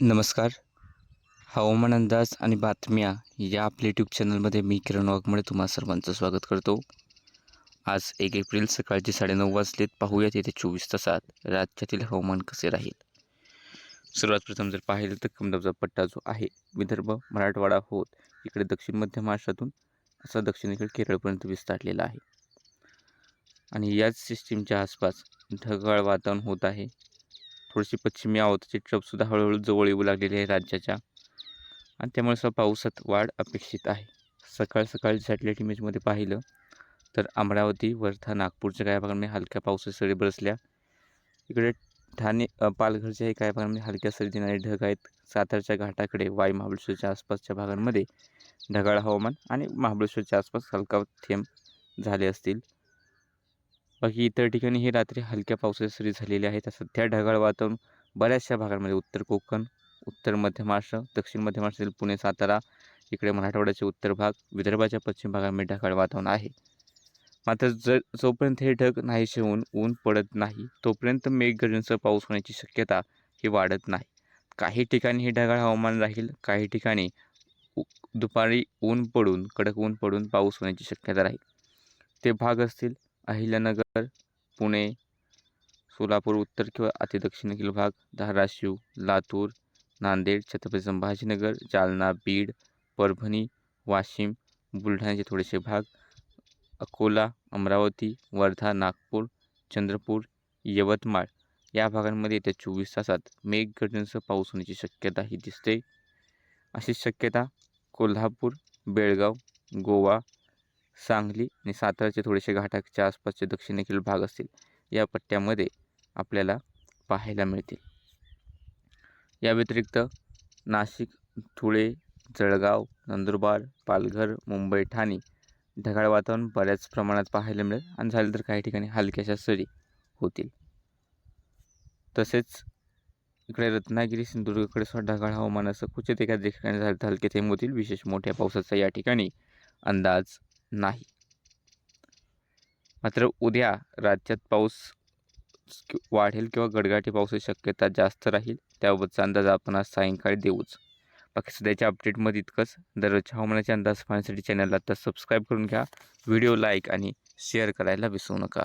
नमस्कार. हवामान अंदाज आणि बातम्या या आपल्या यूट्यूब चॅनलमध्ये मी किरण वाघमळे तुम्हा सर्वांचं स्वागत करतो. आज एक एप्रिल सकाळचे साडेनऊ वाजलेत. पाहूयात येत्या चोवीस तासात राज्यातील हवामान कसे राहील. सर्वात प्रथम जर पाहिलं तर कमदाबचा पट्टा जो आहे विदर्भ मराठवाडा होत इकडे दक्षिण मध्य महाराष्ट्रातून असा दक्षिणेकडे केरळपर्यंत विस्तारलेला आहे. आणि याच सिस्टीमच्या आसपास ढगाळ वातावरण होत आहे. थोडीशी पश्चिमी आवताची ट्रपसुद्धा हळूहळू जवळ येऊ लागलेली आहे राज्याच्या. आणि त्यामुळे सुद्धा पावसात वाढ अपेक्षित आहे. सकाळ सकाळी सॅटेलाईट इमेजमध्ये पाहिलं तर अमरावती वर्धा नागपूरच्या काही भागांमध्ये हलक्या पावसाच्या सरी बरसल्या. इकडे ठाणे पालघरच्याही काही भागांमध्ये हलक्या सरी देणारे ढग आहेत. सातारच्या घाटाकडे वाई महाबळेश्वरच्या आसपासच्या भागांमध्ये ढगाळ हवामान आणि महाबळेश्वरच्या आसपास हलका थेंब झाले असतील. बाकी इतर ठिकाणी ही रात्री हलक्या पावसाच्या सरी झालेल्या आहेत. सध्या ढगाळ वातावरण बऱ्याचशा भागांमध्ये उत्तर कोकण उत्तर मध्य महाराष्ट्र दक्षिण मध्य महाराष्ट्रातील पुणे सातारा इकडे मराठवाड्याचे उत्तर भाग विदर्भाच्या पश्चिम भागामध्ये ढगाळ वातावरण आहे. मात्र जर जोपर्यंत हे ढग नाहीसे होऊन ऊन पडत नाही तोपर्यंत मेघगर्जनेसह पाऊस होण्याची शक्यता ही वाढत नाही. काही ठिकाणी हे ढगाळ हवामान राहील काही ठिकाणी दुपारी ऊन पडून कडक ऊन पडून पाऊस होण्याची शक्यता राहील. ते भाग असतील अहिल्यानगर पुणे सोलापूर उत्तर किंवा अतिदक्षिणेतील भाग धाराशिव लातूर नांदेड छत्रपती संभाजीनगर जालना बीड परभणी वाशिम बुलढाण्याचे थोडेसे भाग. अकोला अमरावती वर्धा नागपूर चंद्रपूर यवतमाळ या भागांमध्ये येत्या चोवीस तासात मेघगर्जनेसह पाऊस होण्याची शक्यता ही दिसते. अशी शक्यता कोल्हापूर बेळगाव गोवा सांगली आणि साताराचे थोडेसे घाटाच्या आसपासचे दक्षिणेकडील भाग असतील या पट्ट्यामध्ये आपल्याला पाहायला मिळतील. या व्यतिरिक्त नाशिक धुळे जळगाव नंदुरबार पालघर मुंबई ठाणे ढगाळ वातावरण बऱ्याच प्रमाणात पाहायला मिळेल आणि झालं तर काही ठिकाणी हलक्याशा सरी होतील. तसेच इकडे रत्नागिरी सिंधुदुर्गकडे सुद्धा ढगाळ हवामान असं क्वचित एका ठिकाणी झालं तर हलके थेंब होतील. विशेष मोठ्या पावसाचा या ठिकाणी अंदाज नाही. मात्र उद्या राज्यात पाऊस वाढेल किंवा गडगडाटी पावसाची शक्यता जास्त राहील त्याबाबतचा अंदाज आपण आज सायंकाळी देऊच. बाकी सध्याच्या अपडेटमध्ये इतकंच. दररोजच्या हवामानाचे अंदाज पाहण्यासाठी चॅनलला आता सबस्क्राईब करून घ्या. व्हिडिओ लाईक आणि शेअर करायला विसरू नका.